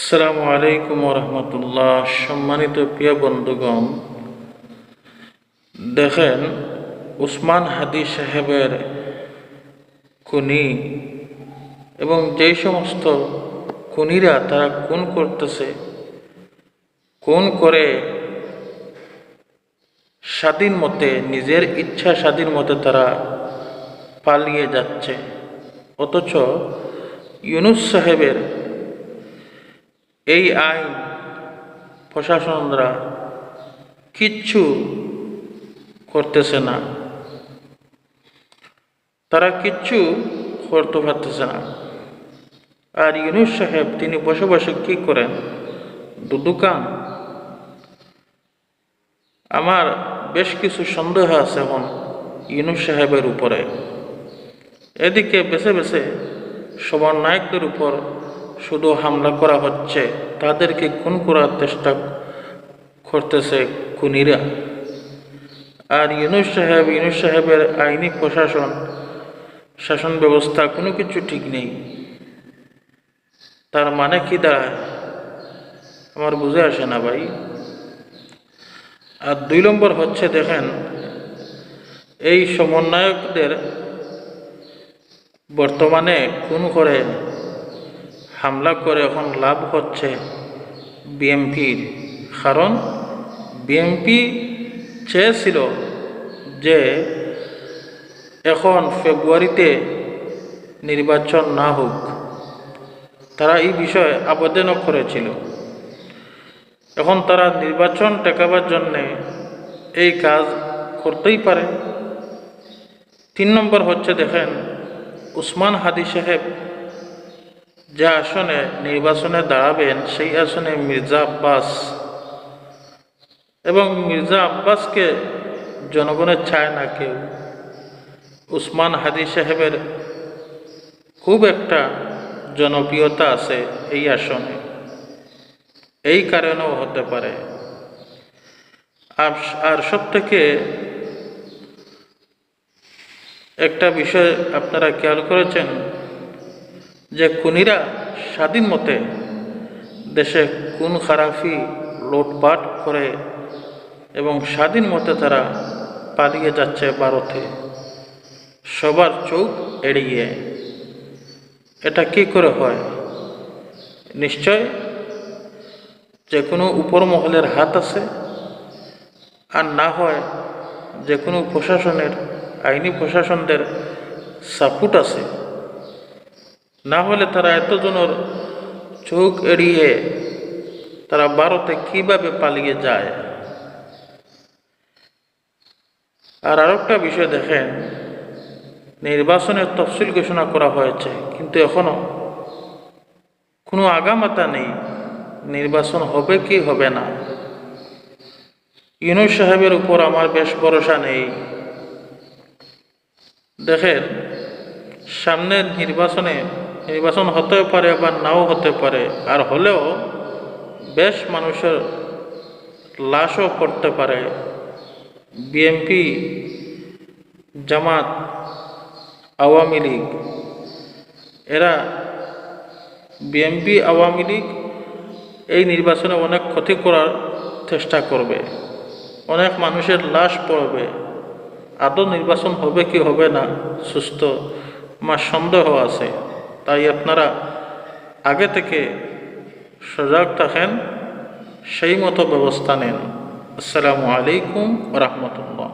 আসসালামু আলাইকুম রহমতুল্লাহ সম্মানিত প্রিয় বন্ধুগণ, দেখেন উসমান হাদি সাহেবের খুনি এবং যেই সমস্ত খুনিরা তারা খুন করতেছে, খুন করে স্বাধীন মতে, নিজের ইচ্ছা স্বাধীন মতে তারা পালিয়ে যাচ্ছে। অথচ ইউনুস সাহেবের এই আইন প্রশাসনরা কিচ্ছু করতেছে না। তারা কিচ্ছু করতে পারতেছে না। আর ইউনুস সাহেব, তিনি বসে বসে কি করেন? দুদুকান। আমার বেশ কিছু সন্দেহ আছে এখন ইউনুস সাহেবের উপরে। এদিকে বেছে বেছে সবার নায়কদের উপর শুধু হামলা করা হচ্ছে, তাদেরকে খুন করার চেষ্টা করতেছে খুনিরা। আর ইউনুস সাহেব, ইউনুস সাহেবের আইনি প্রশাসন, শাসন ব্যবস্থা কোনো কিছু ঠিক নেই। তার মানে কি দাঁড়ায়? আমার বুঝে আসে না ভাই। আর দুই নম্বর হচ্ছে, দেখেন, এই সমন্বয়কদের বর্তমানে খুন করে হামলা করে এখন লাভ হচ্ছে বিএমপির। কারণ বিএমপি চেয়েছিল যে এখন ফেব্রুয়ারিতে নির্বাচন না হোক, তারা এই বিষয়ে আবেদনও করেছিল। এখন তারা নির্বাচন টেকাবার জন্যে এই কাজ করতেই পারে। তিন নম্বর হচ্ছে দেখেন, উসমান হাদি সাহেব যে আসনে নির্বাচনে দাঁড়াবেন, সেই আসনে মির্জা আব্বাস। এবং মির্জা আব্বাসকে জনগণের চায় না কেউ। উসমান হাদি সাহেবের খুব একটা জনপ্রিয়তা আছে এই আসনে। এই কারণেও হতে পারে। আর সব থেকে একটা বিষয় আপনারা খেয়াল করেছেন যে খুনিরা স্বাধীন মতে দেশে খুন খারাপি, লুটপাট করে এবং স্বাধীন মতে তারা পালিয়ে যাচ্ছে ভারতে। সবার চোখ এড়িয়ে। এটা কি করে হয়? নিশ্চয় যে কোনো উপর মহলের হাত আছে? আর না হয় যে কোনো প্রশাসনের, আইনি প্রশাসনদের সাপোর্ট আছে? না হলে তারা এতজনের চোখ এড়িয়ে তারা ভারতে কীভাবে পালিয়ে যায়? আর আরেকটা বিষয় দেখেন, নির্বাচনের তফসিল ঘোষণা করা হয়েছে, কিন্তু এখনও কোনো আগামাতা নেই, নির্বাচন হবে কি হবে না? ইউনুস সাহেবের উপর আমার বেশ ভরসা নেই। দেখেন, সামনের নির্বাচনে নির্বাচন হতেও পারে বা নাও হতে পারে, আর হলেও বেশ মানুষের লাশও পড়তে পারে। বিএনপি, জামাত, আওয়ামী লীগ, এরা বিএনপি, আওয়ামী লীগ এই নির্বাচনে অনেক ক্ষতি করার চেষ্টা করবে। অনেক মানুষের লাশ পড়বে। আদৌ নির্বাচন হবে কি হবে না, সুস্থ, আমার সন্দেহ আছে। তাই আপনারা আগে থেকে সজাগ থাকেন সেই মতো ব্যবস্থা নেন। আসসালামু আলাইকুম রহমতুল্লাহ।